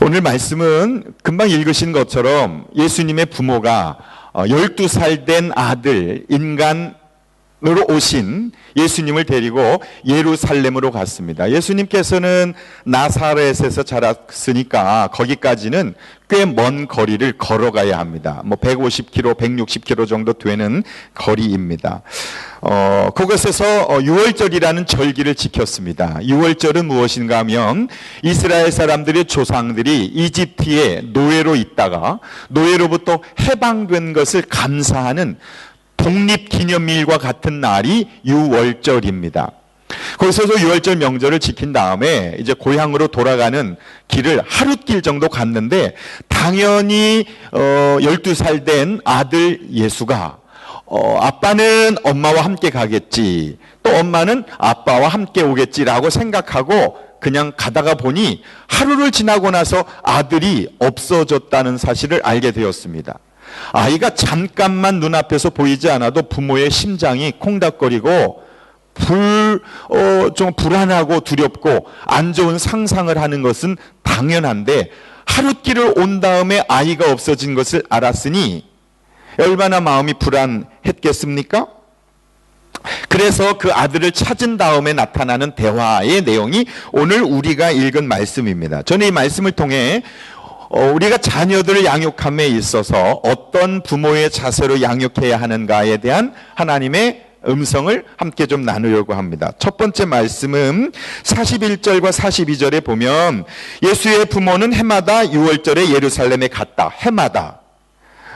오늘 말씀은 금방 읽으신 것처럼 예수님의 부모가 12살 된 아들, 인간 으로 오신 예수님을 데리고 예루살렘으로 갔습니다. 예수님께서는 나사렛에서 자랐으니까 거기까지는 꽤 먼 거리를 걸어가야 합니다. 뭐 150km, 160km 정도 되는 거리입니다. 어, 그곳에서 6월절이라는 어, 절기를 지켰습니다. 6월절은 무엇인가 하면 이스라엘 사람들의 조상들이 이집트의 노예로 있다가 노예로부터 해방된 것을 감사하는 독립기념일과 같은 날이 유월절입니다. 거기서도 유월절 명절을 지킨 다음에 이제 고향으로 돌아가는 길을 하룻길 정도 갔는데 당연히 어 12살 된 아들 예수가 어 아빠는 엄마와 함께 가겠지. 또 엄마는 아빠와 함께 오겠지라고 생각하고 그냥 가다가 보니 하루를 지나고 나서 아들이 없어졌다는 사실을 알게 되었습니다. 아이가 잠깐만 눈앞에서 보이지 않아도 부모의 심장이 콩닥거리고 불, 어, 좀 불안하고 두렵고 안 좋은 상상을 하는 것은 당연한데 하루길을 온 다음에 아이가 없어진 것을 알았으니 얼마나 마음이 불안했겠습니까? 그래서 그 아들을 찾은 다음에 나타나는 대화의 내용이 오늘 우리가 읽은 말씀입니다. 저는 이 말씀을 통해 어, 우리가 자녀들을 양육함에 있어서 어떤 부모의 자세로 양육해야 하는가에 대한 하나님의 음성을 함께 좀 나누려고 합니다. 첫 번째 말씀은 41절과 42절에 보면 예수의 부모는 해마다 6월절에 예루살렘에 갔다. 해마다.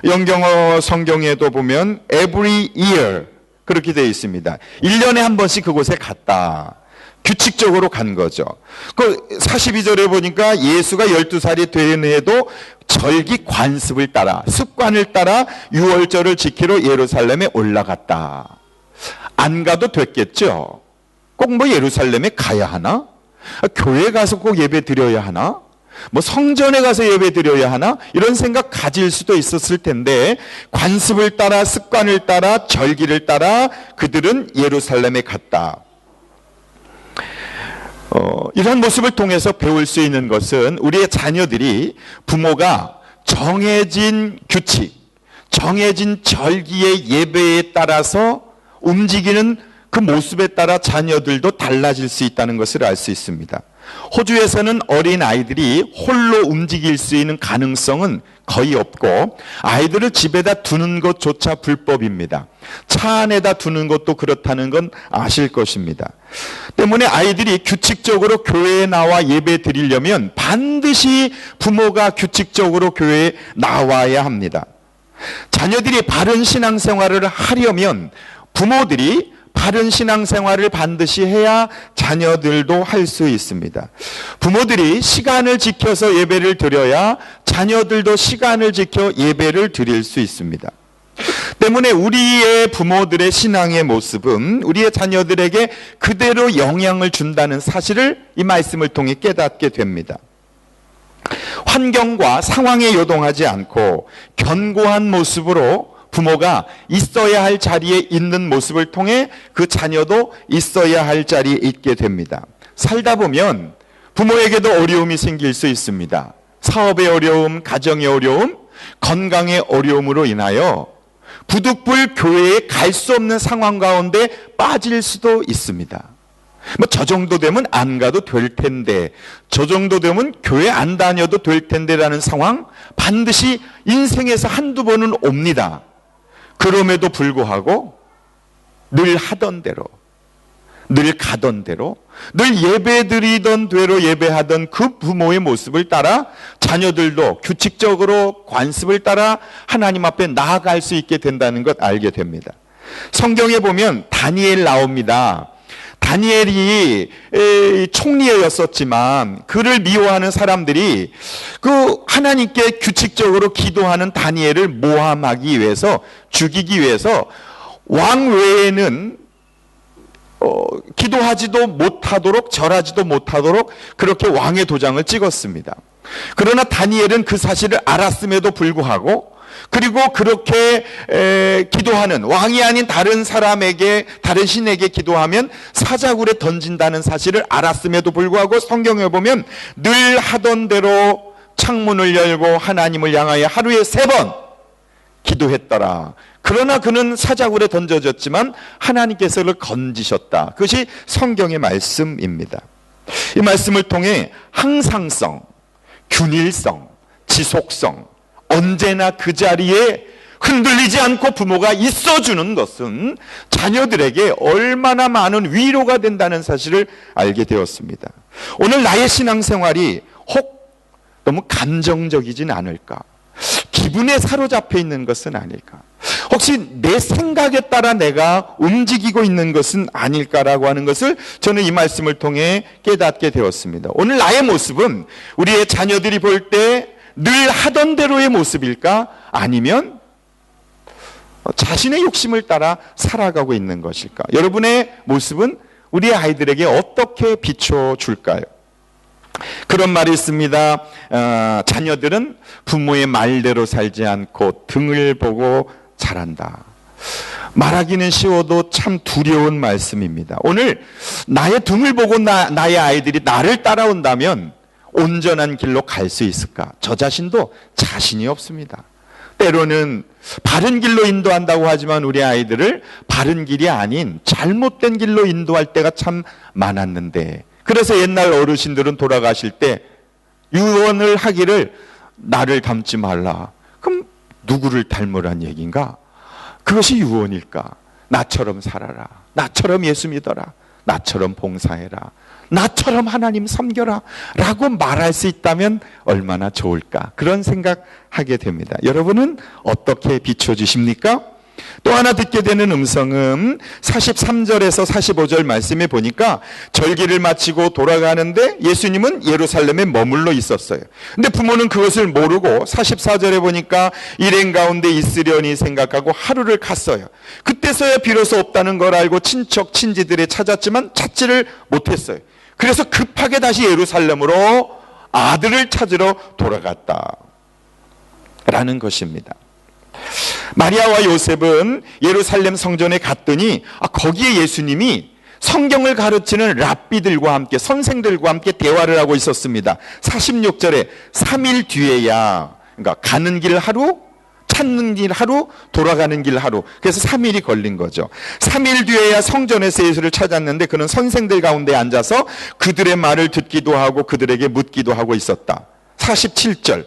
영경어 성경에도 보면 every year 그렇게 되어 있습니다. 1년에 한 번씩 그곳에 갔다. 규칙적으로 간 거죠. 그 42절에 보니까 예수가 12살이 된 해도 절기 관습을 따라 습관을 따라 6월절을 지키러 예루살렘에 올라갔다. 안 가도 됐겠죠. 꼭 뭐 예루살렘에 가야 하나? 교회 가서 꼭 예배 드려야 하나? 뭐 성전에 가서 예배 드려야 하나? 이런 생각 가질 수도 있었을 텐데 관습을 따라 습관을 따라 절기를 따라 그들은 예루살렘에 갔다. 어, 이런 모습을 통해서 배울 수 있는 것은 우리의 자녀들이 부모가 정해진 규칙, 정해진 절기의 예배에 따라서 움직이는 그 모습에 따라 자녀들도 달라질 수 있다는 것을 알 수 있습니다. 호주에서는 어린 아이들이 홀로 움직일 수 있는 가능성은 거의 없고 아이들을 집에다 두는 것조차 불법입니다. 차 안에다 두는 것도 그렇다는 건 아실 것입니다. 때문에 아이들이 규칙적으로 교회에 나와 예배 드리려면 반드시 부모가 규칙적으로 교회에 나와야 합니다. 자녀들이 바른 신앙생활을 하려면 부모들이 바른 신앙생활을 반드시 해야 자녀들도 할 수 있습니다. 부모들이 시간을 지켜서 예배를 드려야 자녀들도 시간을 지켜 예배를 드릴 수 있습니다. 때문에 우리의 부모들의 신앙의 모습은 우리의 자녀들에게 그대로 영향을 준다는 사실을 이 말씀을 통해 깨닫게 됩니다. 환경과 상황에 요동하지 않고 견고한 모습으로 부모가 있어야 할 자리에 있는 모습을 통해 그 자녀도 있어야 할 자리에 있게 됩니다. 살다 보면 부모에게도 어려움이 생길 수 있습니다. 사업의 어려움, 가정의 어려움, 건강의 어려움으로 인하여 부득불 교회에 갈 수 없는 상황 가운데 빠질 수도 있습니다. 뭐 저 정도 되면 안 가도 될 텐데, 저 정도 되면 교회 안 다녀도 될 텐데라는 상황 반드시 인생에서 한두 번은 옵니다. 그럼에도 불구하고 늘 하던 대로, 늘 가던 대로, 늘 예배 드리던 대로 예배하던 그 부모의 모습을 따라 자녀들도 규칙적으로 관습을 따라 하나님 앞에 나아갈 수 있게 된다는 것 알게 됩니다. 성경에 보면 다니엘 나옵니다. 다니엘이 총리였었지만 그를 미워하는 사람들이 그 하나님께 규칙적으로 기도하는 다니엘을 모함하기 위해서 죽이기 위해서 왕 외에는 어, 기도하지도 못하도록 절하지도 못하도록 그렇게 왕의 도장을 찍었습니다. 그러나 다니엘은 그 사실을 알았음에도 불구하고 그리고 그렇게 에, 기도하는 왕이 아닌 다른 사람에게 다른 신에게 기도하면 사자굴에 던진다는 사실을 알았음에도 불구하고 성경에 보면 늘 하던 대로 창문을 열고 하나님을 향하여 하루에 세 번 기도했더라. 그러나 그는 사자굴에 던져졌지만 하나님께서 를 건지셨다. 그것이 성경의 말씀입니다. 이 말씀을 통해 항상성, 균일성, 지속성, 언제나 그 자리에 흔들리지 않고 부모가 있어주는 것은 자녀들에게 얼마나 많은 위로가 된다는 사실을 알게 되었습니다. 오늘 나의 신앙생활이 혹 너무 감정적이진 않을까? 기분에 사로잡혀 있는 것은 아닐까? 혹시 내 생각에 따라 내가 움직이고 있는 것은 아닐까라고 하는 것을 저는 이 말씀을 통해 깨닫게 되었습니다. 오늘 나의 모습은 우리의 자녀들이 볼 때 늘 하던 대로의 모습일까? 아니면 자신의 욕심을 따라 살아가고 있는 것일까? 여러분의 모습은 우리 아이들에게 어떻게 비춰줄까요? 그런 말이 있습니다. 어, 자녀들은 부모의 말대로 살지 않고 등을 보고 자란다. 말하기는 쉬워도 참 두려운 말씀입니다. 오늘 나의 등을 보고 나, 나의 아이들이 나를 따라온다면 온전한 길로 갈 수 있을까? 저 자신도 자신이 없습니다. 때로는 바른 길로 인도한다고 하지만 우리 아이들을 바른 길이 아닌 잘못된 길로 인도할 때가 참 많았는데 그래서 옛날 어르신들은 돌아가실 때 유언을 하기를 나를 닮지 말라. 그럼 누구를 닮으란 얘기인가? 그것이 유언일까? 나처럼 살아라. 나처럼 예수 믿어라. 나처럼 봉사해라. 나처럼 하나님 섬겨라. 라고 말할 수 있다면 얼마나 좋을까. 그런 생각하게 됩니다. 여러분은 어떻게 비춰주십니까? 또 하나 듣게 되는 음성은 43절에서 45절 말씀에 보니까 절기를 마치고 돌아가는데 예수님은 예루살렘에 머물러 있었어요. 근데 부모는 그것을 모르고 44절에 보니까 일행 가운데 있으려니 생각하고 하루를 갔어요. 그때서야 비로소 없다는 걸 알고 친척, 친지들에 찾았지만 찾지를 못했어요. 그래서 급하게 다시 예루살렘으로 아들을 찾으러 돌아갔다. 라는 것입니다. 마리아와 요셉은 예루살렘 성전에 갔더니 아, 거기에 예수님이 성경을 가르치는 랍비들과 함께 선생들과 함께 대화를 하고 있었습니다. 46절에 3일 뒤에야 그러니까 가는 길 하루 찾는 길 하루, 돌아가는 길 하루. 그래서 3일이 걸린 거죠. 3일 뒤에야 성전에서 예수를 찾았는데 그는 선생들 가운데 앉아서 그들의 말을 듣기도 하고 그들에게 묻기도 하고 있었다. 47절.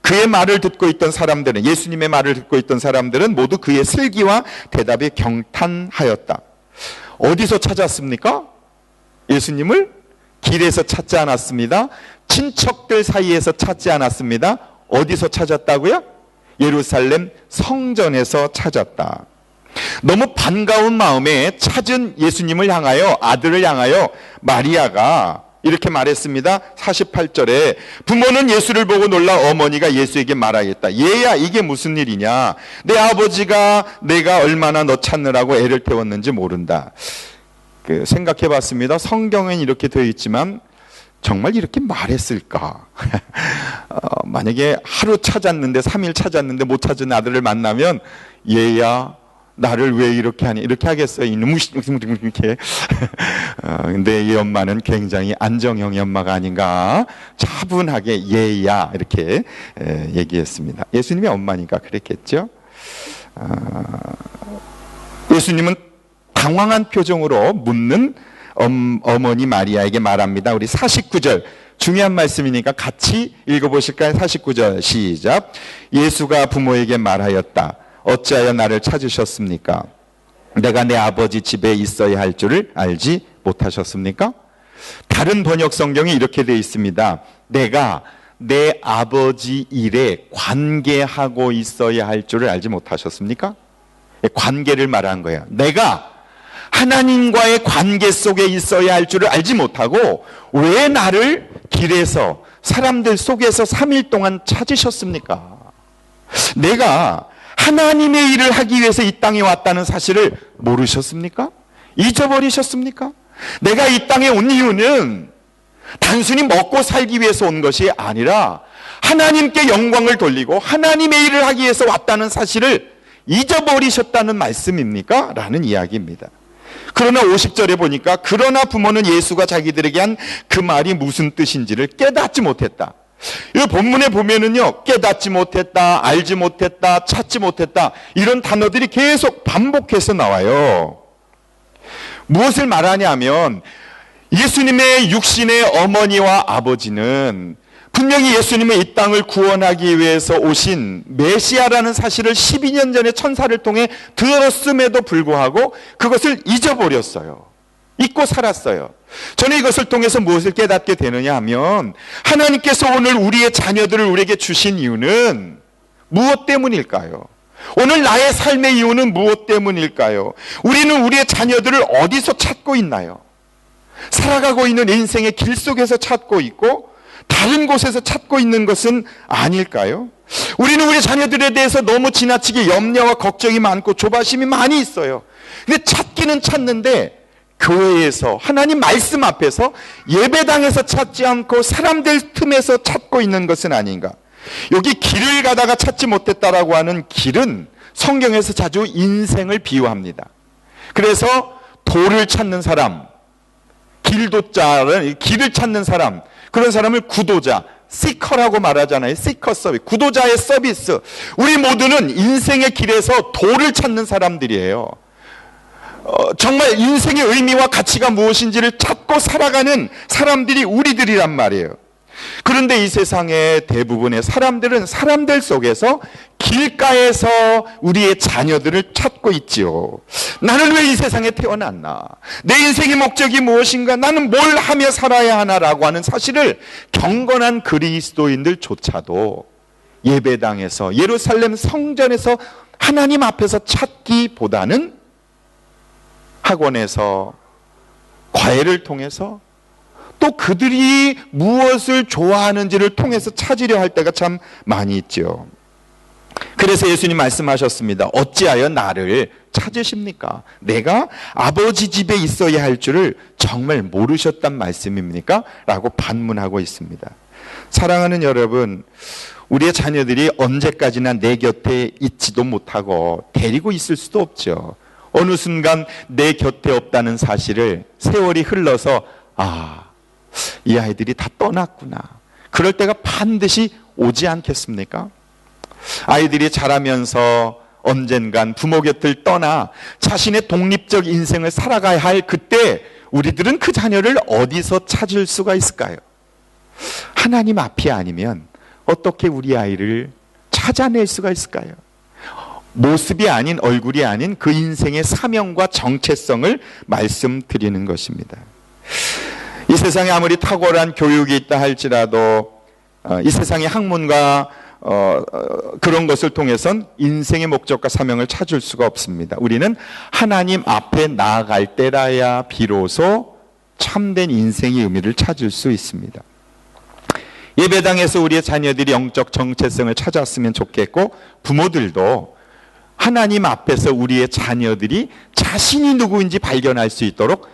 그의 말을 듣고 있던 사람들은 예수님의 말을 듣고 있던 사람들은 모두 그의 슬기와 대답에 경탄하였다. 어디서 찾았습니까? 예수님을 길에서 찾지 않았습니다. 친척들 사이에서 찾지 않았습니다. 어디서 찾았다고요? 예루살렘 성전에서 찾았다. 너무 반가운 마음에 찾은 예수님을 향하여 아들을 향하여 마리아가 이렇게 말했습니다. 48절에 부모는 예수를 보고 놀라 어머니가 예수에게 말하겠다. 얘야 이게 무슨 일이냐. 내 아버지가 내가 얼마나 너 찾느라고 애를 태웠는지 모른다. 그 생각해 봤습니다. 성경엔 이렇게 되어 있지만 정말 이렇게 말했을까? 어, 만약에 하루 찾았는데 3일 찾았는데 못 찾은 아들을 만나면 얘야 나를 왜 이렇게 하니? 이렇게 하겠어요. 이놈 이렇게. 어, 근데 이 엄마는 굉장히 안정형의 엄마가 아닌가. 차분하게 예야 이렇게 에, 얘기했습니다. 예수님의 엄마니까 그랬겠죠. 어, 예수님은 당황한 표정으로 묻는 엄, 어머니 마리아에게 말합니다. 우리 49절 중요한 말씀이니까 같이 읽어보실까요? 49절 시작. 예수가 부모에게 말하였다. 어찌하여 나를 찾으셨습니까? 내가 내 아버지 집에 있어야 할 줄을 알지 못하셨습니까? 다른 번역 성경이 이렇게 되어 있습니다. 내가 내 아버지 일에 관계하고 있어야 할 줄을 알지 못하셨습니까? 관계를 말한 거예요. 내가 하나님과의 관계 속에 있어야 할 줄을 알지 못하고 왜 나를 길에서 사람들 속에서 3일 동안 찾으셨습니까? 내가 하나님의 일을 하기 위해서 이 땅에 왔다는 사실을 모르셨습니까? 잊어버리셨습니까? 내가 이 땅에 온 이유는 단순히 먹고 살기 위해서 온 것이 아니라 하나님께 영광을 돌리고 하나님의 일을 하기 위해서 왔다는 사실을 잊어버리셨다는 말씀입니까? 라는 이야기입니다. 그러나 50절에 보니까 그러나 부모는 예수가 자기들에게 한 그 말이 무슨 뜻인지를 깨닫지 못했다. 이 본문에 보면은요, 깨닫지 못했다, 알지 못했다, 찾지 못했다, 이런 단어들이 계속 반복해서 나와요. 무엇을 말하냐면, 예수님의 육신의 어머니와 아버지는 분명히 예수님의 이 땅을 구원하기 위해서 오신 메시아라는 사실을 12년 전에 천사를 통해 들었음에도 불구하고 그것을 잊어버렸어요. 잊고 살았어요. 저는 이것을 통해서 무엇을 깨닫게 되느냐 하면 하나님께서 오늘 우리의 자녀들을 우리에게 주신 이유는 무엇 때문일까요? 오늘 나의 삶의 이유는 무엇 때문일까요? 우리는 우리의 자녀들을 어디서 찾고 있나요? 살아가고 있는 인생의 길 속에서 찾고 있고 다른 곳에서 찾고 있는 것은 아닐까요? 우리는 우리 자녀들에 대해서 너무 지나치게 염려와 걱정이 많고 조바심이 많이 있어요. 근데 찾기는 찾는데 교회에서 하나님 말씀 앞에서 예배당에서 찾지 않고 사람들 틈에서 찾고 있는 것은 아닌가? 여기 길을 가다가 찾지 못했다라고 하는 길은 성경에서 자주 인생을 비유합니다. 그래서 돌을 찾는 사람, 길도자를 길을 찾는 사람, 그런 사람을 구도자, 시커라고 말하잖아요. 시커 서비스. 구도자의 서비스. 우리 모두는 인생의 길에서 돌을 찾는 사람들이에요. 어, 정말 인생의 의미와 가치가 무엇인지를 찾고 살아가는 사람들이 우리들이란 말이에요. 그런데 이 세상의 대부분의 사람들은 사람들 속에서 길가에서 우리의 자녀들을 찾고 있지요. 나는 왜 이 세상에 태어났나? 내 인생의 목적이 무엇인가? 나는 뭘 하며 살아야 하나라고 하는 사실을 경건한 그리스도인들조차도 예배당에서 예루살렘 성전에서 하나님 앞에서 찾기보다는 학원에서 과외를 통해서 또 그들이 무엇을 좋아하는지를 통해서 찾으려 할 때가 참 많이 있죠. 그래서 예수님 말씀하셨습니다. 어찌하여 나를 찾으십니까? 내가 아버지 집에 있어야 할 줄을 정말 모르셨단 말씀입니까? 라고 반문하고 있습니다. 사랑하는 여러분, 우리의 자녀들이 언제까지나 내 곁에 있지도 못하고 데리고 있을 수도 없죠. 어느 순간 내 곁에 없다는 사실을 세월이 흘러서 아, 이 아이들이 다 떠났구나. 그럴 때가 반드시 오지 않겠습니까? 아이들이 자라면서 언젠간 부모 곁을 떠나 자신의 독립적 인생을 살아가야 할 그때 우리들은 그 자녀를 어디서 찾을 수가 있을까요? 하나님 앞이 아니면 어떻게 우리 아이를 찾아낼 수가 있을까요? 모습이 아닌 얼굴이 아닌 그 인생의 사명과 정체성을 말씀드리는 것입니다. 이 세상에 아무리 탁월한 교육이 있다 할지라도 어, 이 세상의 학문과 어, 어, 그런 것을 통해선 인생의 목적과 사명을 찾을 수가 없습니다. 우리는 하나님 앞에 나아갈 때라야 비로소 참된 인생의 의미를 찾을 수 있습니다. 예배당에서 우리의 자녀들이 영적 정체성을 찾았으면 좋겠고 부모들도 하나님 앞에서 우리의 자녀들이 자신이 누구인지 발견할 수 있도록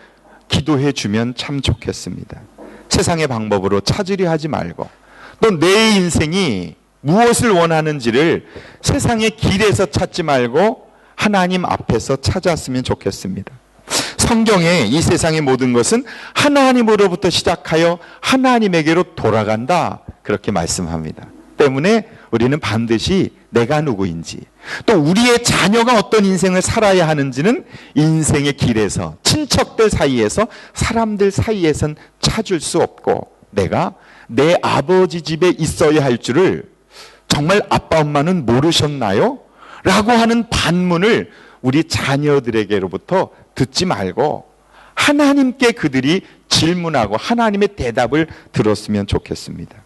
기도해 주면 참 좋겠습니다. 세상의 방법으로 찾으려 하지 말고 또 내 인생이 무엇을 원하는지를 세상의 길에서 찾지 말고 하나님 앞에서 찾았으면 좋겠습니다. 성경에 이 세상의 모든 것은 하나님으로부터 시작하여 하나님에게로 돌아간다. 그렇게 말씀합니다. 때문에 우리는 반드시 내가 누구인지 또 우리의 자녀가 어떤 인생을 살아야 하는지는 인생의 길에서 친척들 사이에서 사람들 사이에선 찾을 수 없고 내가 내 아버지 집에 있어야 할 줄을 정말 아빠 엄마는 모르셨나요? 라고 하는 반문을 우리 자녀들에게로부터 듣지 말고 하나님께 그들이 질문하고 하나님의 대답을 들었으면 좋겠습니다.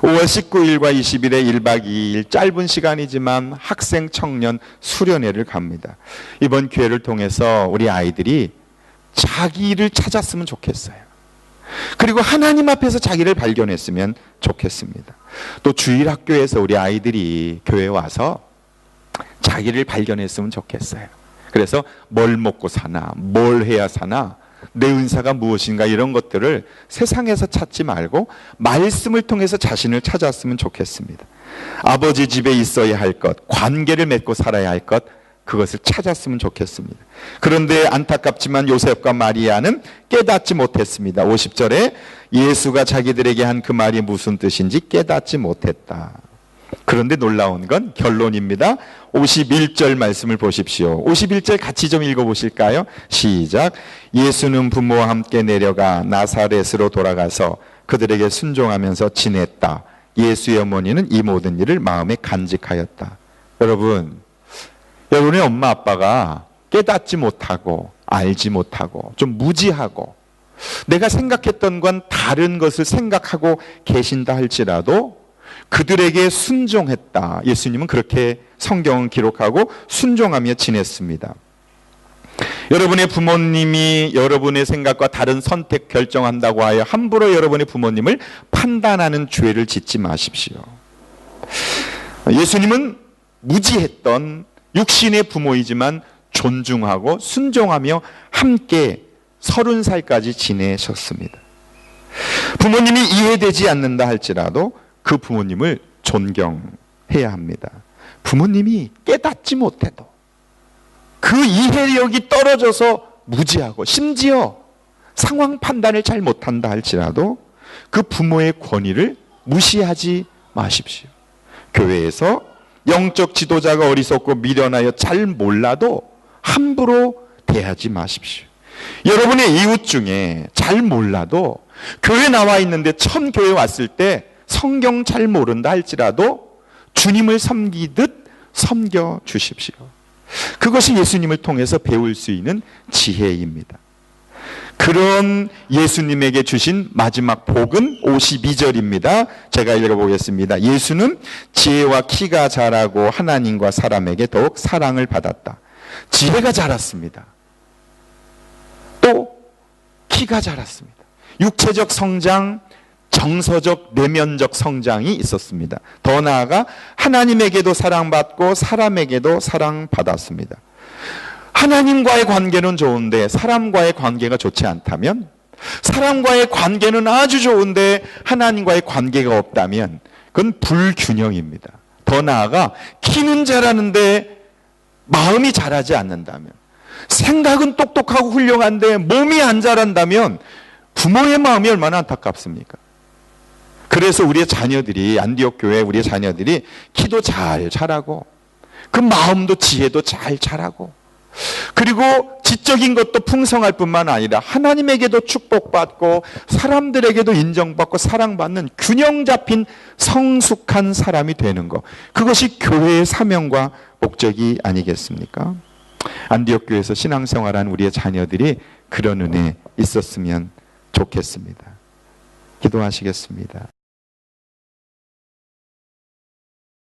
5월 19일과 20일에 1박 2일 짧은 시간이지만 학생 청년 수련회를 갑니다. 이번 기회를 통해서 우리 아이들이 자기를 찾았으면 좋겠어요. 그리고 하나님 앞에서 자기를 발견했으면 좋겠습니다. 또 주일 학교에서 우리 아이들이 교회 와서 자기를 발견했으면 좋겠어요. 그래서 뭘 먹고 사나, 뭘 해야 사나, 내 은사가 무엇인가 이런 것들을 세상에서 찾지 말고 말씀을 통해서 자신을 찾았으면 좋겠습니다. 아버지 집에 있어야 할 것, 관계를 맺고 살아야 할 것, 그것을 찾았으면 좋겠습니다. 그런데 안타깝지만 요셉과 마리아는 깨닫지 못했습니다. 50절에 예수가 자기들에게 한 그 말이 무슨 뜻인지 깨닫지 못했다. 그런데 놀라운 건 결론입니다. 51절 말씀을 보십시오. 51절 같이 좀 읽어보실까요? 시작. 예수는 부모와 함께 내려가 나사렛으로 돌아가서 그들에게 순종하면서 지냈다. 예수의 어머니는 이 모든 일을 마음에 간직하였다. 여러분, 여러분의 엄마 아빠가 깨닫지 못하고 알지 못하고 좀 무지하고 내가 생각했던 건 다른 것을 생각하고 계신다 할지라도 그들에게 순종했다. 예수님은 그렇게 성경은 기록하고 순종하며 지냈습니다. 여러분의 부모님이 여러분의 생각과 다른 선택 결정한다고 하여 함부로 여러분의 부모님을 판단하는 죄를 짓지 마십시오. 예수님은 무지했던 육신의 부모이지만 존중하고 순종하며 함께 서른 살까지 지내셨습니다. 부모님이 이해되지 않는다 할지라도 그 부모님을 존경해야 합니다. 부모님이 깨닫지 못해도 그 이해력이 떨어져서 무지하고 심지어 상황 판단을 잘 못한다 할지라도 그 부모의 권위를 무시하지 마십시오. 교회에서 영적 지도자가 어리석고 미련하여 잘 몰라도 함부로 대하지 마십시오. 여러분의 이웃 중에 잘 몰라도 교회 나와 있는데 처음 교회 왔을 때 성경 잘 모른다 할지라도 주님을 섬기듯 섬겨 주십시오. 그것이 예수님을 통해서 배울 수 있는 지혜입니다. 그런 예수님에게 주신 마지막 복은 52절입니다. 제가 읽어보겠습니다. 예수는 지혜와 키가 자라고 하나님과 사람에게 더욱 사랑을 받았다. 지혜가 자랐습니다. 또 키가 자랐습니다. 육체적 성장, 정서적 내면적 성장이 있었습니다. 더 나아가 하나님에게도 사랑받고 사람에게도 사랑받았습니다. 하나님과의 관계는 좋은데 사람과의 관계가 좋지 않다면 사람과의 관계는 아주 좋은데 하나님과의 관계가 없다면 그건 불균형입니다. 더 나아가 키는 자라는데 마음이 자라지 않는다면 생각은 똑똑하고 훌륭한데 몸이 안 자란다면 부모의 마음이 얼마나 안타깝습니까? 그래서 우리의 자녀들이 안디옥 교회 우리의 자녀들이 키도 잘 자라고 그 마음도 지혜도 잘 자라고 그리고 지적인 것도 풍성할 뿐만 아니라 하나님에게도 축복받고 사람들에게도 인정받고 사랑받는 균형 잡힌 성숙한 사람이 되는 것. 그것이 교회의 사명과 목적이 아니겠습니까? 안디옥 교회에서 신앙생활한 우리의 자녀들이 그런 은혜 있었으면 좋겠습니다. 기도하시겠습니다.